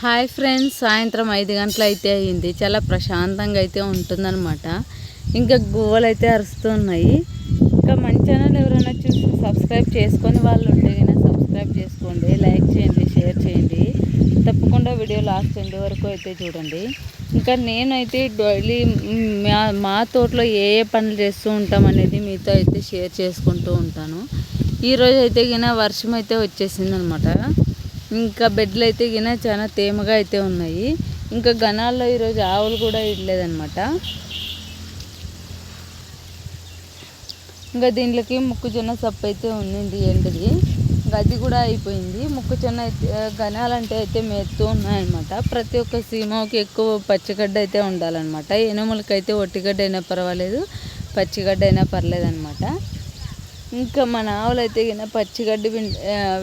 Hi friends సాయంత్రం ఐదు గంటలు అయితే అయింది చాలా ప్రశాంతంగా అయితే ఉంటుందన్నమాట. ఇంకా గువ్వలు అయితే అరుస్తున్నాయి. ఇంకా మన ఛానల్ ఎవరైనా చూసి సబ్స్క్రైబ్ చేసుకొని వాళ్ళు ఉంటే కనుక సబ్స్క్రైబ్ చేసుకోండి. లైక్ చేయండి షేర్ చేయండి. తప్పకుండా వీడియో లాస్ట్ ఎండ్ వరకు అయితే చూడండి. ఇంకా నేనైతే డైలీ మా మా తోటలో ఏ ఏ పనులు చేస్తూ ఉంటాం అనేది మీతో అయితే షేర్ చేసుకుంటూ ఉంటాను. ఈరోజు అయితే గిన వర్షం అయితే వచ్చేసింది అనమాట ఇంకా బెడ్లు అయితే గిన చాలా తేమగా అయితే ఉన్నాయి. ఇంకా గనాల్లో ఈరోజు ఆవులు కూడా ఇవ్వలేదనమాట ఇంకా దీంట్లోకి మొక్కజొన్న సప్పు అయితే ఉండింది ఎండది గది కూడా అయిపోయింది. మొక్కజొన్న అయితే గనాలంటే అయితే మేస్తూ ఉన్నాయన్నమాట. ప్రతి ఒక్క సీమకి ఎక్కువ పచ్చిగడ్డ అయితే ఉండాలన్నమాట. ఎనుములకి అయితే ఒట్టిగడ్డ అయినా పర్వాలేదు పచ్చిగడ్డ అయినా పర్లేదన్నమాట. ఇంకా మన ఆవులు అయితే కింద పచ్చిగడ్డి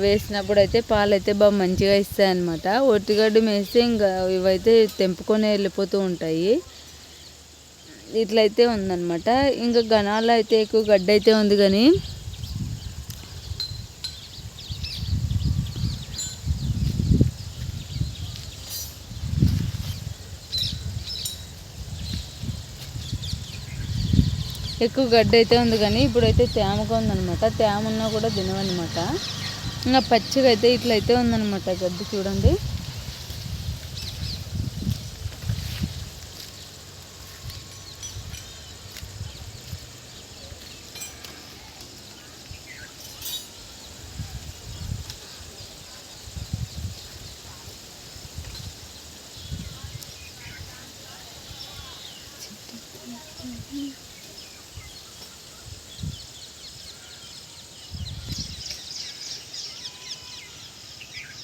వేసినప్పుడు అయితే పాలు అయితే బాగా మంచిగా ఇస్తాయి అనమాట ఒట్టిగడ్డి వేస్తే ఇంకా ఇవైతే తెంపుకొని వెళ్ళిపోతూ ఉంటాయి. ఇట్లయితే ఉందన్నమాట. ఇంకా గనాల్లో అయితే ఎక్కువ గడ్డి అయితే ఉంది కానీ ఎక్కువ గడ్డి అయితే ఉంది కానీ ఇప్పుడైతే తేమగా ఉందనమాట తేమ ఉన్నా కూడా తినవన్నమాట ఇంకా పచ్చిగా అయితే ఇట్లా అయితే ఉందనమాట గడ్డి చూడండి Mm-hmm.